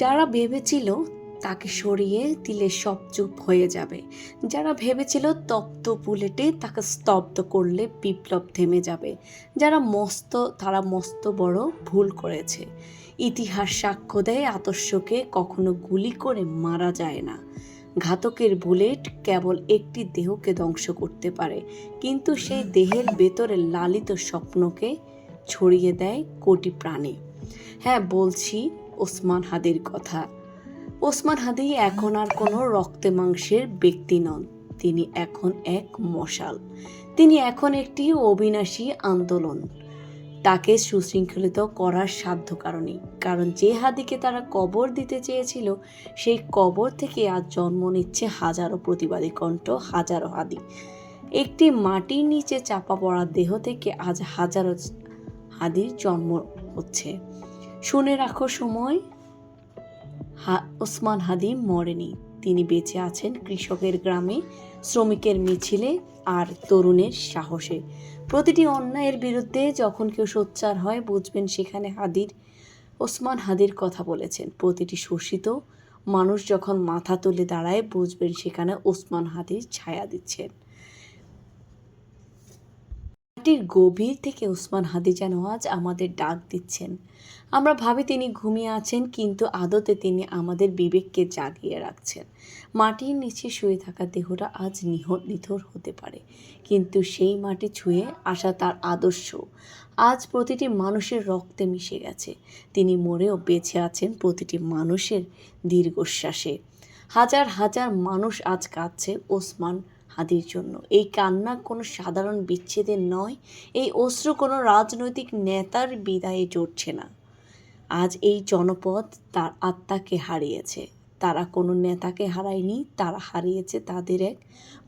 যারা ভেবেছিল তাকে সরিয়ে দিলে সব চুপ হয়ে যাবে, যারা ভেবেছিল তপ্ত বুলেটে তাকে স্তব্ধ করলে বিপ্লব থেমে যাবে, যারা মস্ত, তারা মস্ত বড় ভুল করেছে। ইতিহাস সাক্ষ্য দেয় আদর্শকে কখনো গুলি করে মারা যায় না। ঘাতকের বুলেট কেবল একটি দেহকে ধ্বংস করতে পারে, কিন্তু সেই দেহের ভেতরে লালিত স্বপ্নকে ছড়িয়ে দেয় কোটি প্রাণী। হ্যাঁ বলছি ওসমান হাদির কথা। ওসমান হাদি এখন আর কোনো রক্তে মাংসের ব্যক্তি নন। তিনি এখন এক মশাল। তিনি এখন একটি অবিনাশী আন্দোলন। তাকে সুশৃঙ্খলিত করার সাধ্য কারণে। কারণ যে হাদিকে তারা কবর দিতে চেয়েছিল, সেই কবর থেকে আজ জন্ম নিচ্ছে হাজারো প্রতিবাদী কণ্ঠ, হাজারো হাদি। একটি মাটির নিচে চাপা পড়া দেহ থেকে আজ হাজারো হাদির জন্ম হচ্ছে। শুনে রাখো সময়। ওসমান হাদিম মরেনি। তিনি বেঁচে আছেন কৃষকের গ্রামে, শ্রমিকের মিছিলে আর তরুণের সাহসে। প্রতিটি অন্যায়ের বিরুদ্ধে যখন কেউ সোচ্চার হয়, বুঝবেন সেখানে হাদির, ওসমান হাদির কথা বলেছেন। প্রতিটি শোষিত মানুষ যখন মাথা তুলে দাঁড়ায়, বুঝবেন সেখানে ওসমান হাদির ছায়া দিচ্ছেন। মাটির গভীর থেকে ওসমান যেন আজ আমাদের ডাক দিচ্ছেন। আমরা ভাবি তিনি ঘুমিয়ে আছেন, কিন্তু আদতে তিনি আমাদের বিবেককে জাগিয়ে রাখছেন। মাটির নিচে শুয়ে থাকা দেহটা আজ নিহ নিথর হতে পারে। কিন্তু সেই মাটি ছুঁয়ে আসা তার আদর্শ। আজ প্রতিটি মানুষের রক্তে মিশে গেছে। তিনি মরেও বেঁচে আছেন প্রতিটি মানুষের দীর্ঘশ্বাসে। হাজার হাজার মানুষ আজ কাঁদছে ওসমান হাদির জন্য। এই কান্না কোনো সাধারণ বিচ্ছেদের নয়, এই অশ্রু কোনো রাজনৈতিক নেতার বিদায়ে জড়ছে না। আজ এই জনপদ তার আত্মাকে হারিয়েছে। তারা কোনো নেতাকে হারায়নি, তারা হারিয়েছে তাদের এক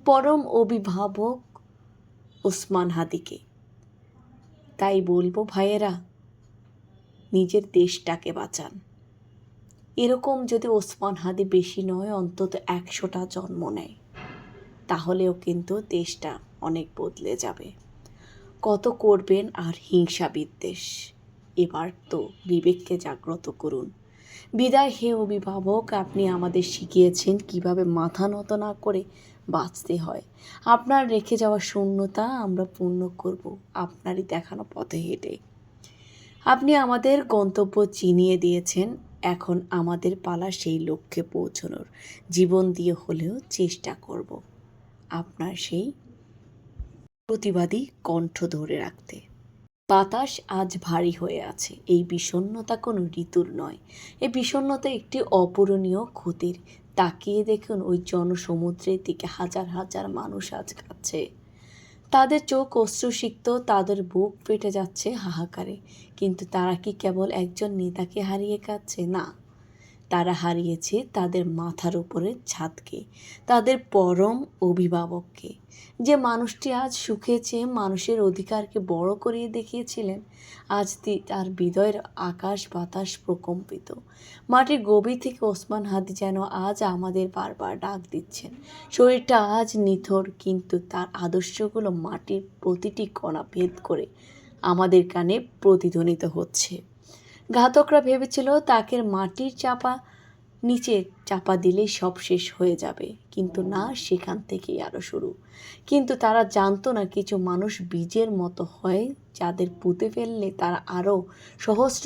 পরম অভিভাবক ওসমান হাদিকে। তাই বলব, ভাইয়েরা, নিজের দেশটাকে বাঁচান। এরকম যদি ওসমান হাদি বেশি নয়, অন্তত একশোটা জন্ম নেয়। তাহলেও কিন্তু দেশটা অনেক বদলে যাবে। কত করবেন আর হিংসা বিদ্বেষ? এবার তো বিবেককে জাগ্রত করুন। বিদায় হে অভিভাবক, আপনি আমাদের শিখিয়েছেন কীভাবে মাথা নত না করে বাঁচতে হয়। আপনার রেখে যাওয়া শূন্যতা আমরা পূর্ণ করব আপনারই দেখানো পথে হেঁটে। আপনি আমাদের গন্তব্য চিনিয়ে দিয়েছেন, এখন আমাদের পালা সেই লক্ষ্যে পৌঁছানোর। জীবন দিয়ে হলেও চেষ্টা করব। আপনার সেই প্রতিবাদী কণ্ঠ ধরে রাখতে। বাতাস আজ ভারী হয়ে আছে। এই বিষণ্ণতা কোনো ঋতুর নয়। এই বিষণ্ণতা একটি অপূরণীয় ক্ষতির। তাকিয়ে দেখুন ওই জনসমুদ্রের দিকে হাজার হাজার মানুষ আজ কাচ্ছে তাদের চোখ অশ্রুসিক্ত, তাদের বুক ফেটে যাচ্ছে হাহাকারে। কিন্তু তারা কি কেবল একজন নেতাকে হারিয়ে কাচ্ছে না। তারা হারিয়েছে তাদের মাথার উপরের ছাদকে, তাদের পরম অভিভাবককে। যে মানুষটি আজ সুখে চেয়ে মানুষের অধিকারকে বড় করিয়ে দেখিয়েছিলেন, আজ তার হৃদয়ের আকাশ বাতাস প্রকম্পিত। মাটির গভীর থেকে ওসমান হাদি যেন আজ আমাদের বারবার ডাক দিচ্ছেন। শরীরটা আজ নিথর, কিন্তু তার আদর্শগুলো মাটির প্রতিটি কণা ভেদ করে আমাদের কানে প্রতিধ্বনিত হচ্ছে। ঘাতকরা ভেবেছিল তাকের মাটির চাপা নিচে চাপা দিলে সব শেষ হয়ে যাবে। কিন্তু না, সেখান থেকেই আরও শুরু। কিন্তু তারা জানতো না, কিছু মানুষ বীজের মতো হয় যাদের পুঁতে ফেললে তারা আরও সহস্র